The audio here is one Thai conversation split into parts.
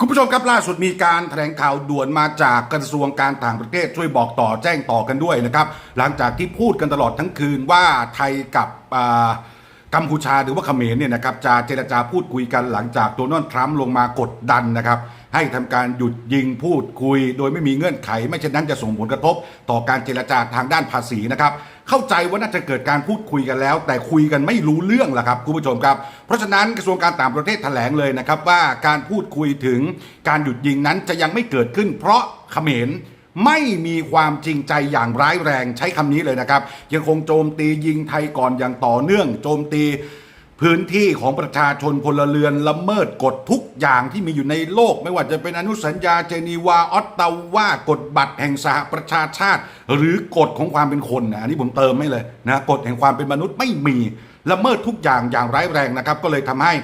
คุณผู้ชมครับล่าสุดมีการแถลงข่าวด่วนมาจากกระทรวงการต่างประเทศช่วยบอกต่อแจ้งต่อกันด้วยนะครับ หลังจากที่พูดกันตลอดทั้งคืนว่าไทยกับกัมพูชาหรือว่าเขมรเนี่ยนะครับจะเจรจาพูดคุยกันหลังจากโดนัลด์ทรัมป์ลงมากดดันนะครับ ให้ทำการหยุดยิงพูดคุย โดยไม่มีเงื่อนไข ไม่เช่นนั้นจะส่งผลกระทบ ต่อการเจรจาทางด้านภาษีนะครับเข้าใจว่าน่าจะเกิดการพูดคุยกันแล้ว แต่คุยกันไม่รู้เรื่องล่ะครับคุณผู้ชมครับ เพราะฉะนั้นกระทรวงการต่างประเทศแถลงเลยนะครับว่าการพูดคุยถึงการหยุดยิงนั้นจะยังไม่เกิดขึ้น เพราะเขมรไม่มีความจริงใจอย่างร้ายแรงใช้คำนี้เลยนะครับ ยังคงโจมตียิงไทยก่อนอย่างต่อเนื่อง โจมตี พื้นที่ของประชาชนพลเรือนละเมิดกฎทุกอย่างที่มีอยู่ในโลก ไม่ว่าจะเป็นอนุสัญญาเจนีวาออตตาวากฎบัตรแห่งสหประชาชาติ หรือกฎของความเป็นคนนะอันนี้ผมเติมไม่เลยนะกฎแห่งความเป็นมนุษย์ไม่มีละเมิดทุกอย่างอย่างร้ายแรงนะครับ ก็เลยทำให้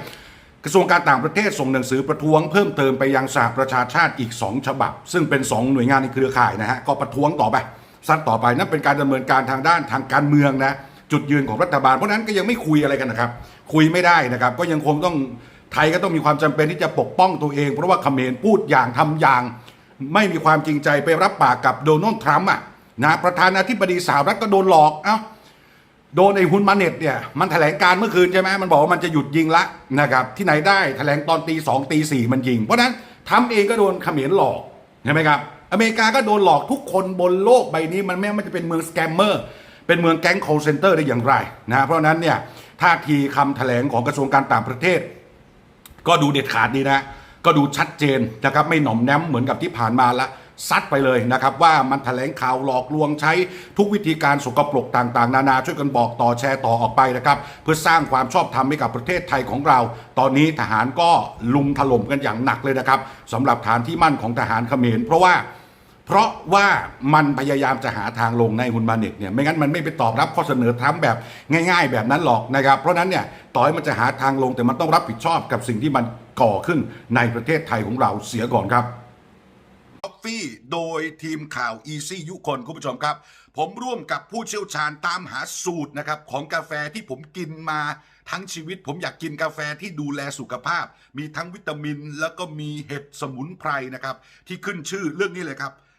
กระทรวงการต่างประเทศส่งหนังสือประท้วงเพิ่มเติมไปยังสหประชาชาติอีก 2 ฉบับ ซึ่งเป็น 2 หน่วยงานในเครือข่ายนะฮะก็ประท้วงต่อไปซัดต่อไปนั่นเป็นการดำเนินการทางด้านทางการเมืองนะ จุดยืนของรัฐบาล เพราะนั้นก็ยังไม่คุยอะไรกันนะครับ คุยไม่ได้นะครับ ก็ยังคงต้องไทยก็ต้องมีความจำเป็นที่จะปกป้องตัวเอง เพราะว่าเขมรพูดอย่างทำอย่าง ไม่มีความจริงใจไปรับปากกับโดนัลด์ทรัมป์อะนะประธานาธิบดีสหรัฐก็โดนหลอกเอ้าโดนไอ้ฮุนมาเน็ตเนี่ยมันแถลงการเมื่อคืนใช่ไหมมันบอกว่ามันจะหยุดยิงละนะครับที่ไหนได้แถลงตอนตีสองตีสี่มันยิง เพราะนั้นทำเองก็โดนเขมรหลอกใช่ไหมครับอเมริกาก็โดนหลอกทุกคนบนโลกใบนี้มันแม้มันจะเป็นเมืองสแกมเมอร์ เป็นเมืองแก๊ง call center ได้อย่างไรนะเพราะฉะนั้นเนี่ยท่าทีคำแถลงของกระทรวงการต่างประเทศ ก็ดูเด็ดขาดดีนะ ก็ดูชัดเจนนะครับไม่หน่อมแนมเหมือนกับที่ผ่านมาละซัดไปเลยนะครับว่ามันแถลงข่าวหลอกลวงใช้ทุกวิธีการสกปรกต่างๆ นานาช่วยกันบอกต่อแชร์ต่อออกไปนะครับ เพื่อสร้างความชอบธรรมให้กับประเทศไทยของเรา ตอนนี้ทหารก็ลุมถล่มกันอย่างหนักเลยนะครับสำหรับฐานที่มั่นของทหารเขมรเพราะว่า เพราะว่ามันพยายามจะหาทางลงในฮุนมาเน็ตเนี่ยไม่งั้นมันไม่ไปตอบรับข้อเสนอทรัมป์แบบง่ายๆ แบบนั้นหรอกนะครับ เพราะนั้นเนี่ยต่อให้มันจะหาทางลงแต่มันต้องรับผิดชอบกับสิ่งที่มันก่อขึ้นในประเทศไทยของเราเสียก่อนครับกาแฟโดยทีมข่าว Easy ยุคนคุณผู้ชมครับ ผมร่วมกับผู้เชี่ยวชาญตามหาสูตรนะครับของกาแฟที่ผมกินมาทั้งชีวิต ผมอยากกินกาแฟที่ดูแลสุขภาพ มีทั้งวิตามิน แล้วก็มีเห็ดสมุนไพรนะครับ ที่ขึ้นชื่อเรื่องนี้เลยครับ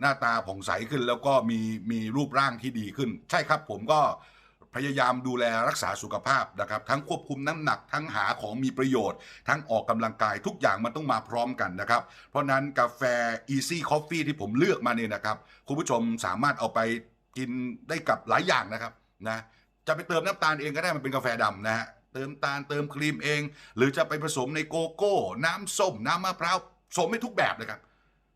หน้าตาผ่องใสขึ้นแล้วก็มีมีรูปร่างที่ดีขึ้น ใช่ครับผมก็พยายามดูแลรักษาสุขภาพนะครับ ทั้งควบคุมน้ำหนักทั้งหาของมีประโยชน์ ทั้งออกกำลังกายทุกอย่างมันต้องมาพร้อมกันนะครับ เพราะนั้นกาแฟ Easy Coffee ที่ผมเลือกมาเนี่ยนะครับ คุณผู้ชมสามารถเอาไปกินได้กับหลายอย่างนะครับนะจะไปเติมน้ำตาลเองก็ได้มันเป็นกาแฟดำนะฮะเติมตาลเติมครีมเอง หรือจะไปผสมในโกโก้ น้ำส้มน้ำมะพร้าวผสมไม่ทุกแบบเลยครับ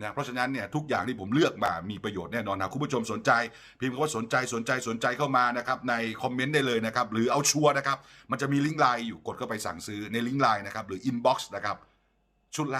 นะเพราะฉะนั้นเนี่ยทุกอย่างที่ผมเลือกมามีประโยชน์แน่นอนนะคุณผู้ชมสนใจ พิมพ์คำว่าสนใจสนใจสนใจเข้ามานะครับในคอมเมนต์ได้เลยนะครับหรือเอาชัวร์นะครับมันจะมีลิงก์ไลน์อยู่กดเข้าไปสั่งซื้อในลิงก์ไลน์นะครับหรืออินบ็อกซ์นะครับชุดละ